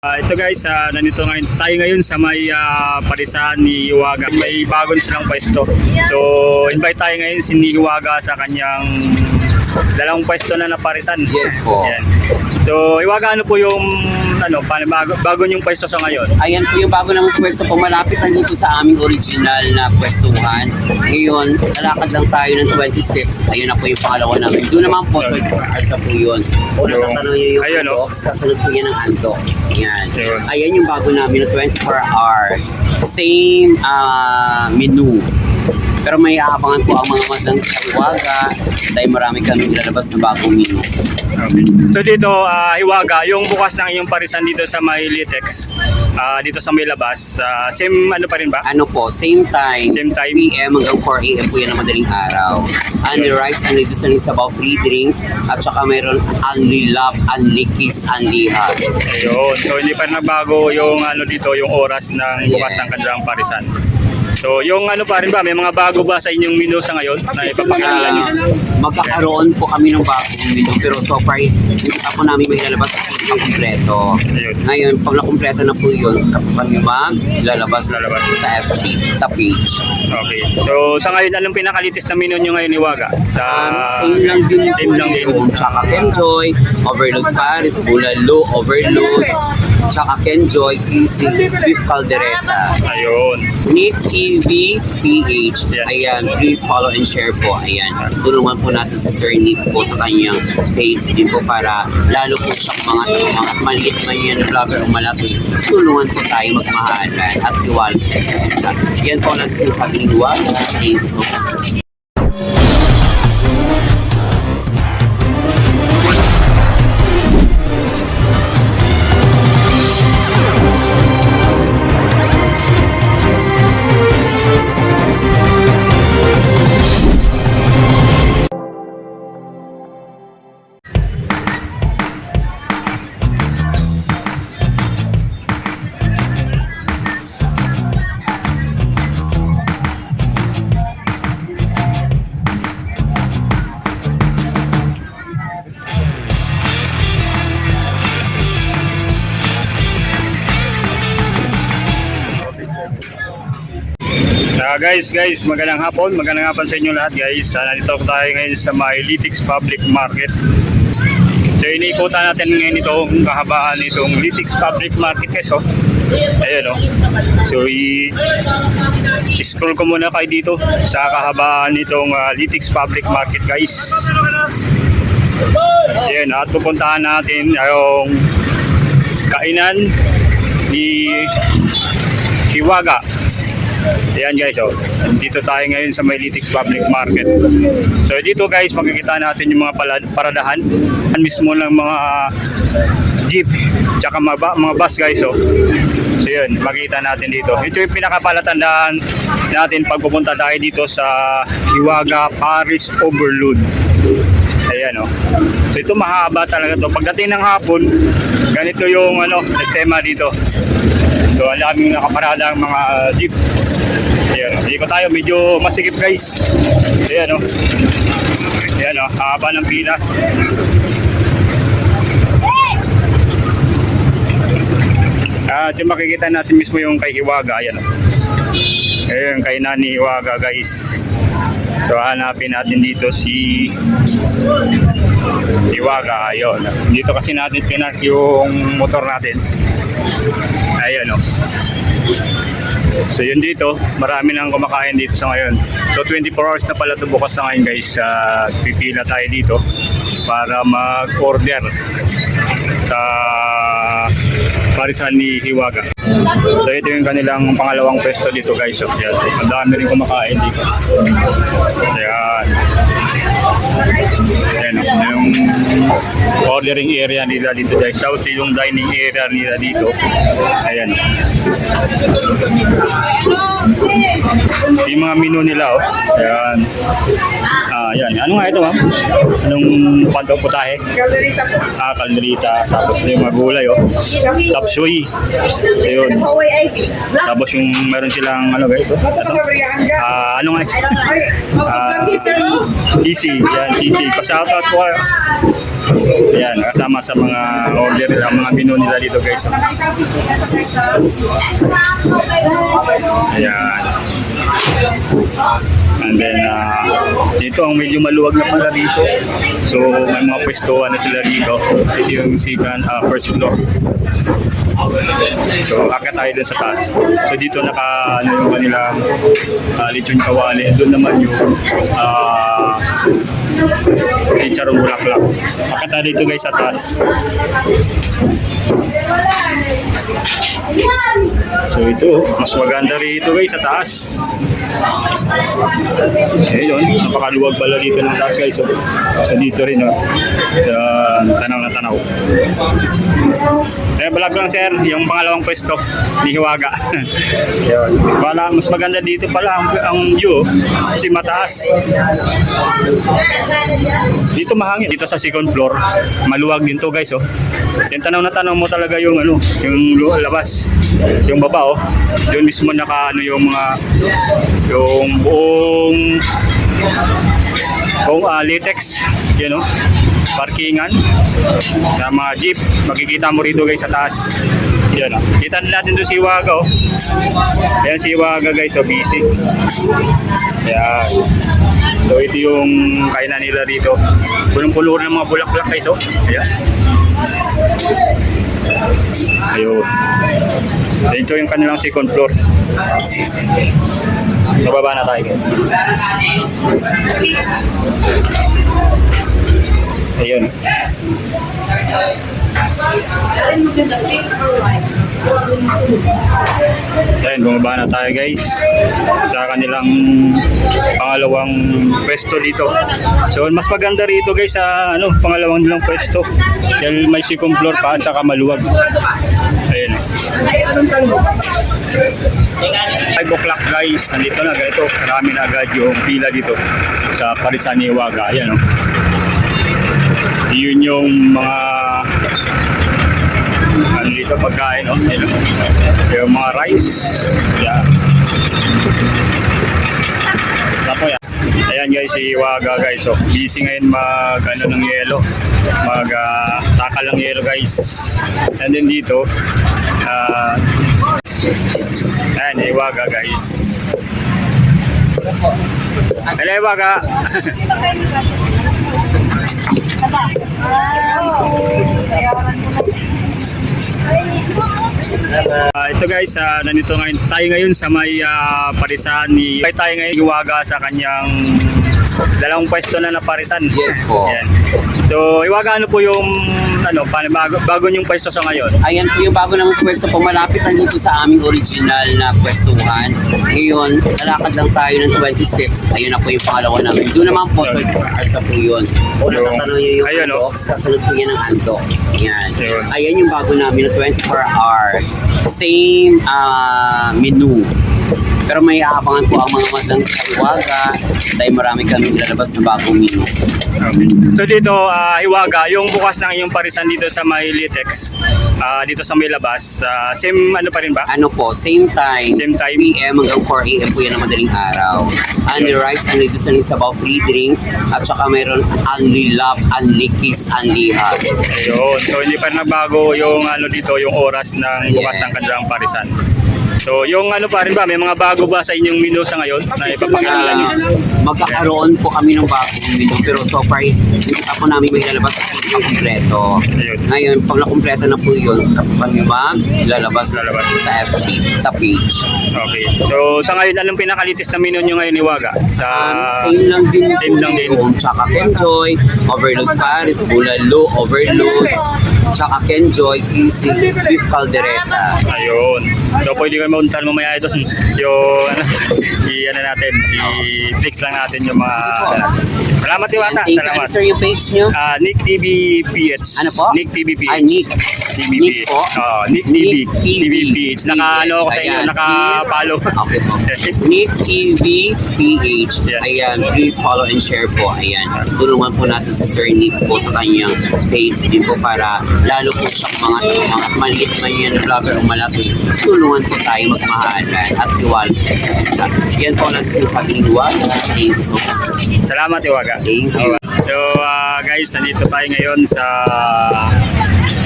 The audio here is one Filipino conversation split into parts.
Ah, ito guys, ah, nandito ngayon, tayo ngayon sa may ah, parisan ni Iwaga. May bago na silang pwesto. So, invite tayo ngayon si Iwaga sa kanyang dalawang pwesto na na parisan. Yes po. Yan. So, Iwaga, ano po yung ano, paano, bago, bago yung pwesto sa ngayon? Ayan po yung bago namang pwesto po. Malapit na dito sa aming original na pwestuhan. Ngayon, lalakad lang tayo ng 20 steps. Ayun na po yung pangalawa namin. Doon naman po, 24 hours na po yun. Yung- natatanong nyo yung oh. Andox, kasunod po yan ng Andox. Ayan. Ayan yung bago namin na 24 hours. Same ah, menu. Pero may aabangan po ang mga matang kaiwaga dahil marami kami ilalabas na bagong menu. Okay. So dito, ah, Hiwaga, yung bukas ng iyong parisan dito sa may Litex, ah, dito sa may labas, ah, same ano pa rin ba? Ano po, same time, Same 6 time. p.m. hanggang 4 a.m. po yan ang madaling araw. Only rice, only juice, only sabaw, free drinks, at saka mayroon only love, only kiss, only hug. Ayun. So hindi pa nagbago yung ano dito, yung oras ng bukas ng kanilang parisan. So yung ano pa rin ba, may mga bago ba sa inyong menu sa ngayon na ipapakilala niyo? Ah, magkakaroon po kami ng bagong menu pero so far hindi pa po namin may lalabas kasi hindi pa kumpleto. Ayun. Ngayon, pag nakumpleto na po yun, saka po kami maglalabas Lalabas. sa FB, sa page. Okay. So sa ngayon, anong pinakalitis na menu nyo ngayon, Iwaga? Sa Um, same lang din Same lang din. Tsaka Kenjoy, Overload Paris, Bulalo, Overload, tsaka Kenjoy, Sisig, Beef Caldereta. Ayun. Nick TV PH. Yan. Ayan, please follow and share po. Ayan, tulungan po natin si Sir Nick po sa kanyang page din po para lalo po siyang mga mga at maliit man yan vlogger o malaki. Tulungan po tayo magmahalan at iwalag sa isa. Yan po lang sinasabi ni Juan. Thank you so much. Ah, guys, guys, magandang hapon. Magandang hapon sa inyo lahat, guys. Uh, nandito tayo ngayon sa may Litix Public Market. So, iniikutan natin ngayon itong kahabaan nitong Litix Public Market, guys, oh. Ayan, oh. So, i- scroll ko muna kayo dito sa kahabaan nitong ah, Litix Public Market, guys. Ayan, at pupuntahan natin yung kainan ni Hiwaga. Ayan guys, oh. Dito tayo ngayon sa may Litix Public Market. So dito guys, makikita natin yung mga paradahan. Yan mismo ng mga jeep, tsaka mga, mga bus guys, oh. So yun, makikita natin dito. Ito yung pinakapalatandaan natin pag pupunta tayo dito sa Hiwaga Paris Overload. Ayan oh. So ito mahaba talaga to. Pagdating ng hapon, ganito yung ano, sistema dito. So ang daming nakaparada ang mga uh, jeep. Ayan oh. Dito tayo, medyo masikip guys. Ayan oh. Ayan oh, haba ng pila. At yung makikita natin mismo yung kay Hiwaga, ayan oh. Ayan, kay Nani Hiwaga guys. So hanapin natin dito si Iwaga, ayun. Dito kasi natin pinark yung motor natin. Ayun, oh. So yun dito, marami nang kumakain dito sa ngayon. So 24 hours na pala ito bukas sa ngayon guys. Uh, pipila tayo dito para mag-order sa parisan ni Hiwaga. So ito yung kanilang pangalawang pwesto dito guys. So, yan. Ang dami rin kumakain dito. Ayan. Ayan, yung ordering area nila dito guys. Tapos yung dining area nila dito. Ayan. Yung mga menu nila oh. Ayan. Ah, yan. Ano nga ito, ma'am? Anong panto putahe? Calderita po. Ah, kalderita. Tapos yung mga gulay, oh. Tapsoy. Ayun. Tapos yung meron silang ano guys, oh. Ano? Ah, ano nga? Ah, mo. Sisi. Yan, Sisi. Pa-shoutout po kayo. Ayan, kasama sa mga order, ang mga menu nila dito guys. Ayan. And then, ah, dito ang medyo maluwag na pala dito. So, may mga pwestuhan na sila dito. Ito yung second, ah, first floor. So, akit tayo dun sa taas. So, dito naka, ano yung kanilang uh, lechon kawali. Doon naman yung ah, chicharong bulaklak. Akit tayo dito guys sa taas. So, ito, mas maganda rito guys sa taas. Ayun, napakaluwag pala dito ng taas guys. So, so dito rin, oh. Sa tanaw na tanaw. Eh, vlog lang sir, yung pangalawang pwesto ni Hiwaga. Yun. Wala, mas maganda dito pala ang, ang view, oh. kasi mataas. Dito mahangin. Dito sa second floor, maluwag din to guys, oh. Yung tanaw na tanaw mo talaga yung ano, yung labas. Yung baba, oh. Yun mismo naka ano yung mga yung buong buong ah, latex, yun oh. Parkingan sa mga jeep, makikita mo rito guys sa taas. Yan oh. Kita natin doon si Waga oh. Ayan si Waga guys, so busy. Ayan. So ito yung kainan nila dito. Punong-puno ng mga bulaklak guys oh. Ayan. Ayun. Ito yung kanilang second floor. Nababa na tayo guys. Ayun. Ayun, bumaba na tayo guys sa kanilang pangalawang pwesto dito. So mas maganda rito guys sa ano, pangalawang nilang pwesto. Dahil may second floor pa at saka maluwag. Ayun. 5 o'clock guys, nandito na ganito. Marami na agad yung pila dito sa Parisan ni Waga. Ayan oh. Yun yung mga dito pagkain oh. Ayan, oh. Yung mga rice. Yeah. Tapo yan. Ayan guys, si Waga guys. So, busy ngayon mag ano ng yelo. Mag ah, takal ng yelo guys. And then dito, ah Ayan, Iwaga guys. Hello Iwaga. Ah, ito guys, ah, nandito ngayon tayo ngayon sa may ah, parisan ni Ay, tayo ngayon Iwaga sa kanyang dalawang pwesto na na parisan. Yes po. Ayan. So, Iwaga ano po yung ano, paano, bago, bago yung pwesto sa ngayon? Ayan po yung bago namang pwesto po, malapit lang dito sa aming original na pwestuhan. Ngayon, lalakad lang tayo ng 20 steps. Ayun na po yung pangalawa namin. Doon naman po, 24 hours na po yun. O natatanong nyo yung ayun. Andox, kasunod po yan ng Andox. Ayan. Ayun. Ayan yung bago namin na 24 hours. Same ah, menu. Pero may aabangan po ang mga madang kaiwaga dahil marami kami ilalabas na bagong menu. So dito, ah, Hiwaga, yung bukas ng iyong parisan dito sa may Litex, ah, dito sa may labas, ah, same ano pa rin ba? Ano po, same time, Same 6 time. p.m. hanggang 4 a.m. po yan ang madaling araw. Only rice, only juice, only sabaw, free drinks, at saka mayroon only love, only kiss, only hug. Ayun. So hindi pa nagbago yung ano dito, yung oras ng bukas ng kanilang parisan. So yung ano pa rin ba, may mga bago ba sa inyong menu sa ngayon na ipapakilala niyo? magkakaroon po kami ng bagong menu pero so far hindi pa po namin may lalabas sa kompleto. Ayun. Ngayon, pag nakompleto na po yun, saka po kami maglalabas Lalabas. sa FB, sa page. Okay. So sa ngayon, anong pinakalitis na menu nyo ngayon, Hiwaga? Sa... Um, same lang din Same lang din. Yung Tsaka Kenjoy, Overload Paris, Bulalo, Overload, tsaka Kenjoy, Sisig, Beef Caldereta. Ayun. So pwede kayo mauntan mamaya doon. Yung ano, i ano natin, i-fix lang natin yung mga ano. Salamat Iwata. Thank you. Salamat. Ano sir yung page nyo? Ah, Nick TV PH. Ano po? Nick TV PH. Ah, Nick. TV Nick PH. po? Oo, Nick TV. Nick TV. TV PH. Naka ano ako sa inyo, naka-follow. Okay po. Nick TV PH. Ayan, please follow and share po. Ayan. Tulungan po natin si Sir Nick po sa kanyang page din po para lalo po siya mga mga at maliit man yan vlogger o malaki. Tulungan po tayo magmahalan at iwalag sa isa't isa. Yan po ang sinasabi ni Juan. Thank you so much. Salamat You. So, Ah, guys, nandito tayo ngayon sa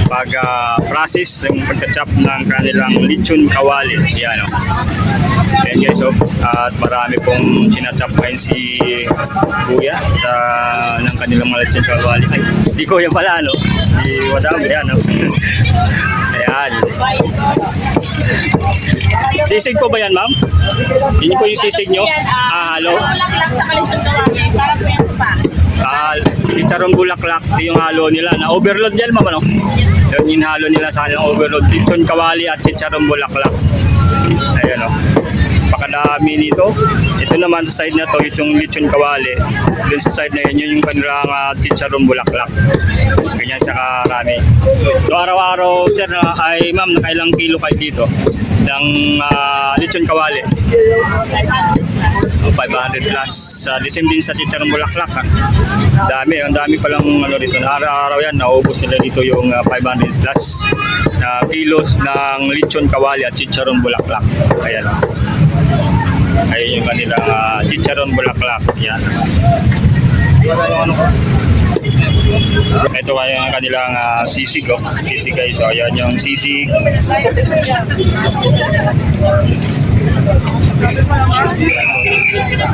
pag-process yung pagka-chop ng kanilang lechon kawali. Yan o. Yan guys, oh. At marami pong sinachop ngayon si Kuya sa ng kanilang mga lechon kawali. Ay, di Kuya pala, no? Si Wadam, yan, no? Ayan. Sisig po ba yan, ma'am? Yun po yung sisig nyo? Ah, halo? Bulaklak sa kalisyon kawali. Para po yan pa. Ah, chicharong bulaklak yung halo nila na overload yan mama no? Yun yung halo nila sa kanilang overload. Lechon kawali at chicharong bulaklak. Ayan o. Pakadami nito. Ito naman sa side na to, itong lechon kawali. Dun sa side na yun, yun yung kanilang uh, chicharong bulaklak. Ganyan siya karami. So araw-araw sir, ah, ay ma'am, nakailang kilo kayo dito ng ah, lechon kawali? Oh, 500 plus. The same din sa chicharong bulaklak. Ha? Dami, ang dami palang ano dito. Araw-araw yan, naubos nila dito yung ah, 500 plus na kilos ng lechon kawali at chicharong bulaklak. Ayan. oh. Ayun yung kanilang uh, chicharon bulaklak. Yan. Ito kaya yung kanilang ah, sisig. Oh. Sisig guys. Oh. Yan yung sisig.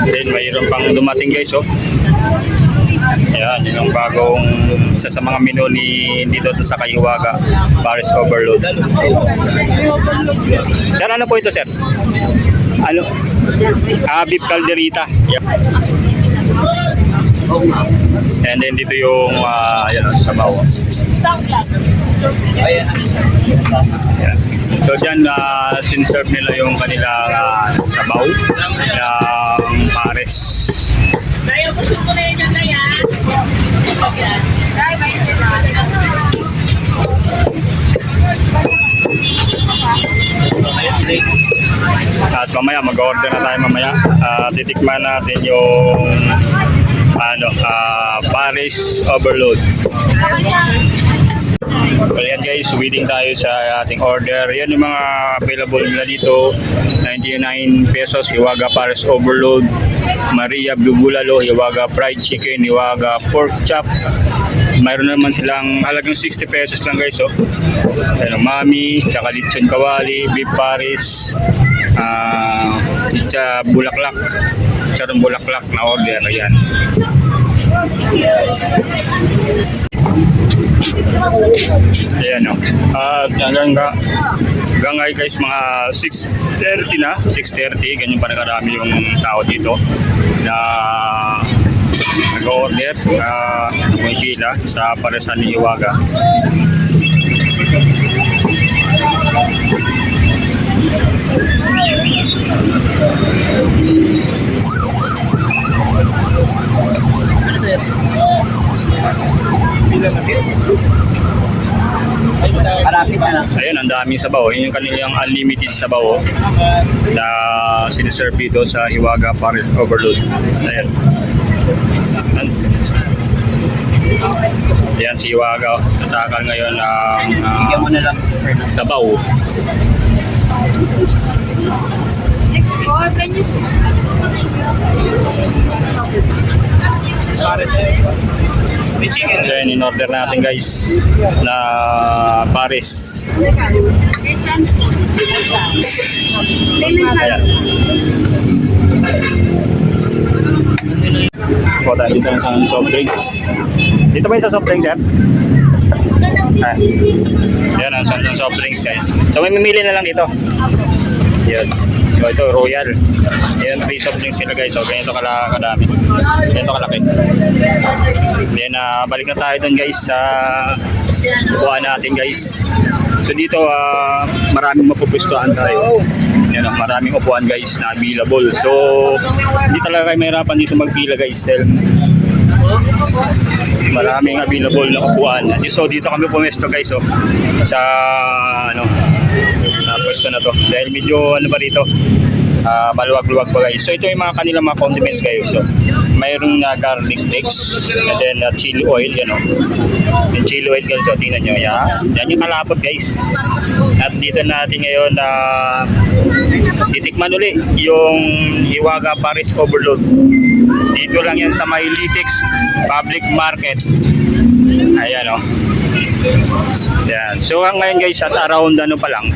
Then mayroon pang dumating guys. Oh. Yan, yun yung bagong isa sa mga menu ni dito to sa Kayuwaga, Paris Overload. Sir, ano po ito, sir? Ano? Ah, beef calderita. Yep. And then dito yung uh, yan, sabaw. Yan. So dyan, uh, sinserve nila yung kanilang ah, sabaw ng. Dahil gusto ko na yun dyan na yan. Dahil At mamaya mag-order na tayo mamaya. At titikman natin yung ano, ah, Paris Overload. Well, yan guys, waiting tayo sa ating order. Yan yung mga available nila dito. 99 pesos, Hiwaga Paris Overload. Maria Blue Bulalo, Hiwaga Fried Chicken, Hiwaga Pork Chop. Mayroon naman silang halagang 60 pesos lang guys. Oh. Ano, Mami, saka Lechon Kawali, Beef Paris, ah, chicha bulaklak, charong bulaklak na order. Ayan. Ayan o. At hanggang ga, hanggang ngayon guys, mga 6.30 na. 6.30, ganyan pa na karami yung tao dito na nag-order na may pila sa Paresan ni Iwaga. Ayun, ang daming sabaw. Yun yung kanilang unlimited sabaw oh, na siniserve dito sa Hiwaga Paris Overload. Ayan. An- Ayan si Hiwaga. oh. Tatakal ngayon ng Bigyan ah, mo na lang si sir ng sabaw. Next po, send you Then in order natin guys na Paris. Ayan. Po tayo dito sa soft drinks. Dito ba yung sa soft drinks yan? Ah. Yan ang sa soft drinks yan. So may mamili na lang dito. Yan. So ito royal. Yan free soft drinks sila guys. So ganito kala kadami. Ganito kalaki. Then ah, balik na tayo dun guys sa kuha natin guys. So dito ah, maraming mapupwestuhan tayo. Yan ang maraming upuan guys na available. So hindi talaga kayo mahirapan dito magpila guys. Dahil maraming available na upuan. So dito kami pumesto guys oh, sa ano sa pwesto na to. Dahil medyo ano ba dito ah, maluwag-luwag pa guys. So ito yung mga kanilang mga condiments guys. So mayroong na garlic flakes and then uh, chili oil yan oh. Yung chili oil guys, so tingnan nyo yan. Yan yung kalapot guys. At dito natin ngayon na titikman uli yung Hiwaga Paris Overload Dito lang yan sa may Litix Public Market. Ayan o. Yan. So ngayon guys at around ano pa lang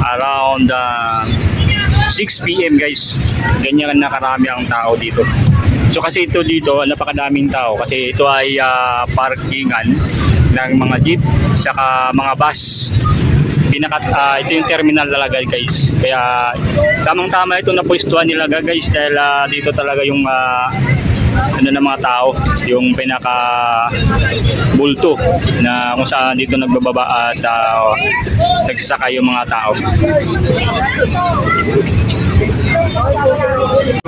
around uh, 6 p.m. guys. Ganyan na karami ang tao dito. So kasi ito dito, napakadaming tao kasi ito ay ah, parkingan ng mga jeep saka mga bus. Pinaka ah, ito yung terminal talaga guys. Kaya tamang-tama ito na pwestuhan nila guys dahil ah, dito talaga yung ah, ano ng mga tao, yung pinaka bulto na kung saan dito nagbababa at uh, nagsasakay yung mga tao.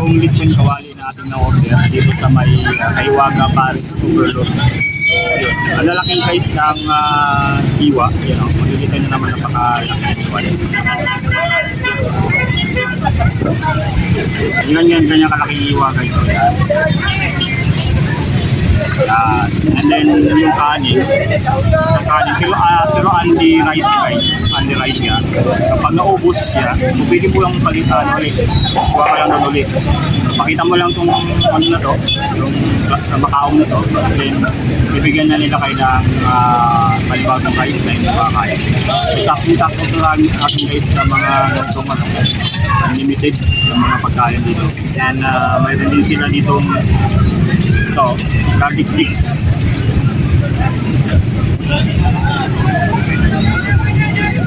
Yung lechon kawali natin na order dito sa may uh, Kaiwaga Paris Overload. Yun. Ang lalaking size ng uh, iwa, yun o, makikita nyo naman napakalaking iwa. Yan yan, ganyan kalaking iwa guys. Yan. Yan. And then yung kanin, yung kanin, pero, uh, pero anti rice guys, anti rice niya. Kapag naubos siya, pwede mo lang palitan ulit. Kuha ka lang ulit. Pakita mo lang itong ano na to, yung sa makaong na to. Then, bibigyan na nila kayo ng uh, palibag ng rice na yung makakain. Sakto-sakto lang ating guys sa mga gantong ano, unlimited yung mga pagkain dito. And uh, mayroon din sila ditong ito, garlic sticks.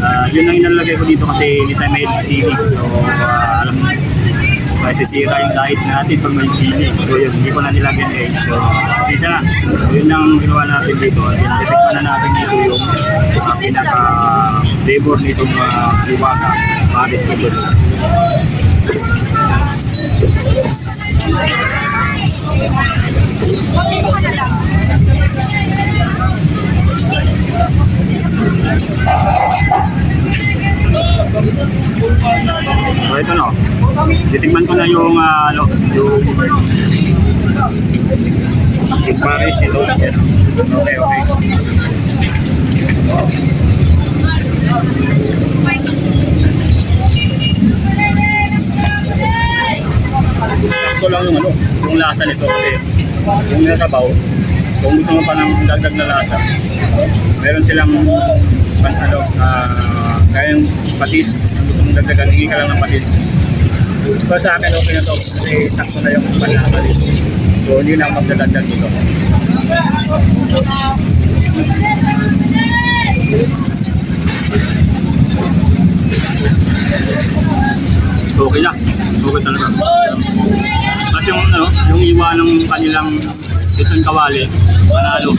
Ah, yun ang inalagay ko dito kasi hindi tayo may sili. So, ah, alam mo, masisira yung diet natin pag may sili. So, yun, hindi ko na nilagyan eh. So, kasi na, yun ang ginawa natin dito. Titikman na natin dito yung uh, pinaka-flavor nitong uh, liwaga. Paris ito. So, ito no. Titikman ko na yung, ah, ano, yung yung Paris ito. Okay, okay. Sakto lang yung ano, yung lasa nito kasi yung nasabaw, kung gusto mo pa ng dagdag na lasa, meron silang pan, ano, ah, kaya yung patis, kung gusto mong dagdagan, hingi ka lang ng patis. Pero sa akin okay na to kasi sakto na yung dito. So hindi na magdadagdag dito. Okay na. Okay talaga. Kasi yung ano, yung iwa ng kanilang itong kawali, panalo.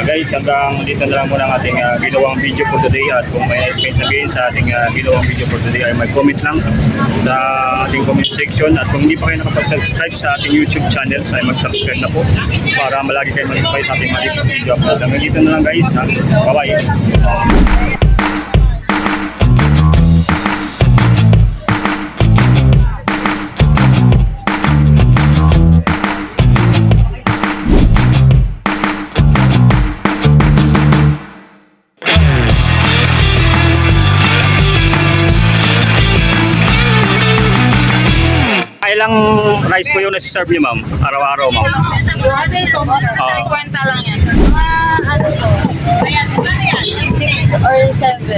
Ah, guys, hanggang dito na lang muna ang ating ah, ginawang video for today at kung may nais kayo sabihin sa ating ah, ginawang video for today ay mag-comment lang sa ating comment section at kung hindi pa kayo nakapag-subscribe sa ating YouTube channel ay mag-subscribe na po para malagi kayo mag-notify sa ating mga video upload. Hanggang dito na lang guys. Bye-bye. Rice po yung nasi-serve niyo ma'am? Araw-araw ma'am? Ano ito? Oo. 50 lang yan. Mga ano to? Ayan, ano yan? 6 or 7.